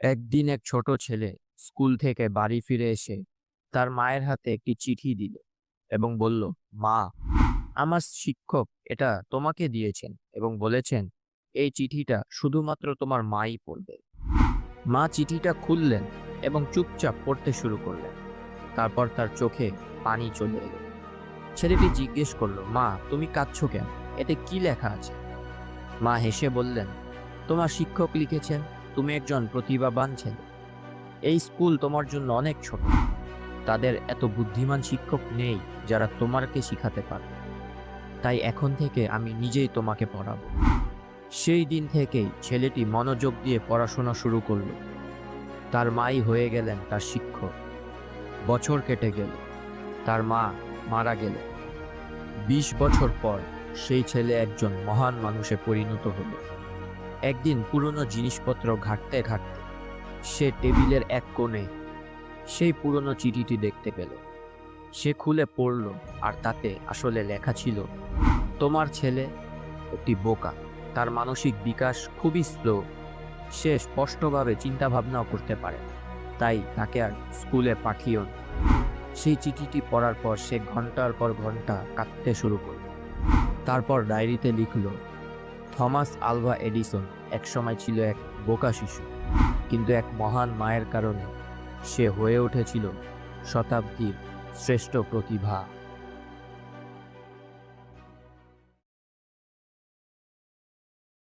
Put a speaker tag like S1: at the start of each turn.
S1: একদিন এক ছোট ছেলে স্কুল থেকে বাড়ি ফিরে এসে তার মায়ের হাতে একটি চিঠি দিল এবং বলল, মা, আমার শিক্ষক এটা তোমাকে দিয়েছেন এবং বলেছেন এই চিঠিটা শুধুমাত্র তোমার মাই পড়বে। মা চিঠিটা খুললেন এবং চুপচাপ পড়তে শুরু করলেন। তারপর তার চোখে পানি চলে এলো। ছেলেটি জিজ্ঞেস করল, মা, তুমি কাঁদছো কেন? এতে কি লেখা আছে? মা হেসে বললেন, তোমার শিক্ষক লিখেছেন তুমি একজন প্রতিভাবান ছেলে। এই স্কুল তোমার জন্য অনেক ছোট। তাদের এত বুদ্ধিমান শিক্ষক নেই যারা তোমাকে শিখাতে পারবে। তাই এখন থেকে আমি নিজেই তোমাকে পড়াবো। সেই দিন থেকেই ছেলেটি মনোযোগ দিয়ে পড়াশোনা শুরু করল। তার মাই হয়ে গেলেন তার শিক্ষক। বছর কেটে গেল। তার মা মারা গেলেন। বিশ বছর পর সেই ছেলে একজন মহান মানুষে পরিণত হলো। একদিন পুরনো জিনিসপত্র ঘাঁটতে ঘাঁটতে সে টেবিলের এক কোণে সেই পুরনো চিঠিটি দেখতে পেল। সে খুলে পড়ল আর তাতে আসলে লেখা ছিল, তোমার ছেলে একটি বোকা। তার মানসিক বিকাশ খুবই স্লো সে স্পষ্টভাবে চিন্তাভাবনাও করতে পারে তাই তাকে আর স্কুলে পাঠিও। সেই চিঠিটি পড়ার পর সে ঘণ্টার পর ঘণ্টা কাঁদতে শুরু করল। তারপর ডায়েরিতে লিখল থমাস আলভা এডিসন একসময় ছিল এক বোকা শিশু, কিন্তু এক মহান মায়ের কারণে সে হয়ে উঠেছিল শতাব্দীর শ্রেষ্ঠ প্রতিভা।